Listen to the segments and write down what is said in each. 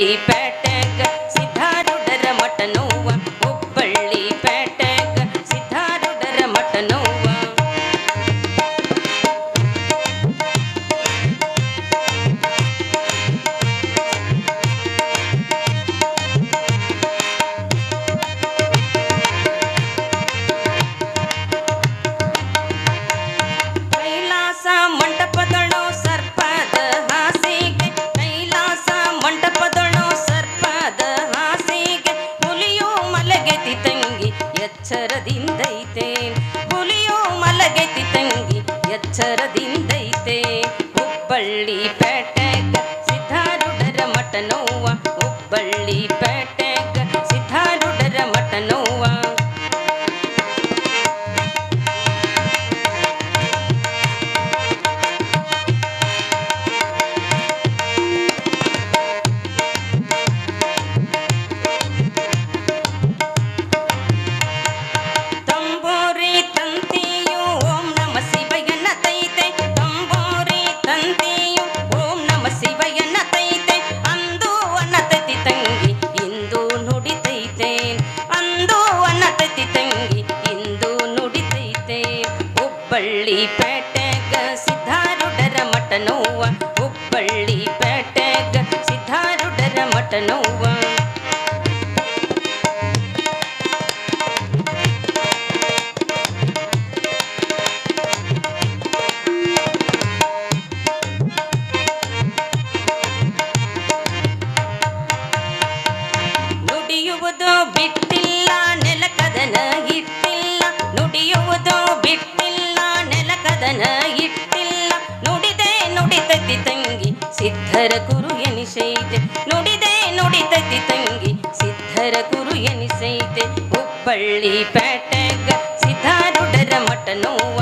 அடிப்பேன் ಎಚ್ಚರದಿಂದೈತೆ ಹುಲಿಯೋ ಮಲಗೆತಿ ತಂಗಿ ಎಚ್ಚರದಿಂದೈತೆ? ಹುಬ್ಬಳ್ಳಿ ಪೇಟೆಗ ಸಿದ್ಧಾರೂಢರ ಮಠ ನೋವ ಹುಬ್ಬಳ್ಳಿ ಹುಬ್ಬಳ್ಳಿ ಪೇಟೆಗ ಸಿದ್ಧಾರುಡರ ಮಠನೋವ ಹುಬ್ಬಳ್ಳಿ ಪೇಟೆಗ ಸಿದ್ಧಾರುಡರ ಮಠನೋವ ಸಿದ್ಧರ ಗುರು ಎನಿಸೈತೆ ನುಡಿದೆ ನುಡಿತತಿ ತಂಗಿ ಸಿದ್ಧರ ಗುರು ಎನಿಸೈತೆ ಹುಬ್ಬಳ್ಳಿ ಪೇಟೆಗ ಸಿದ್ಧಾರುಡರ ಮಠ ನೋವ.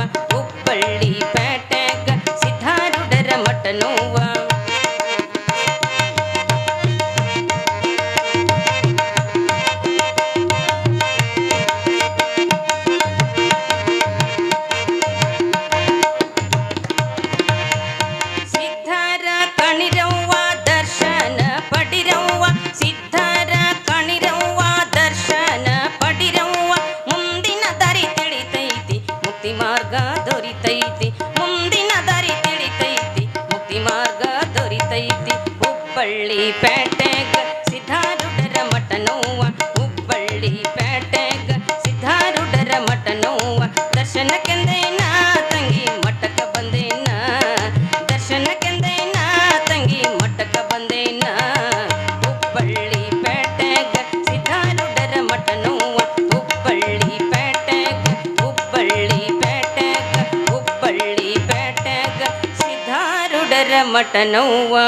ಬರ್ತೈತಿ ಹುಬ್ಬಳ್ಳಿ ಪೇಟೆಗ ಸಿದ್ಧಾರೂಢರ ಮಠ ನೋವ ಹುಬ್ಬಳ್ಳಿ मटनौवा।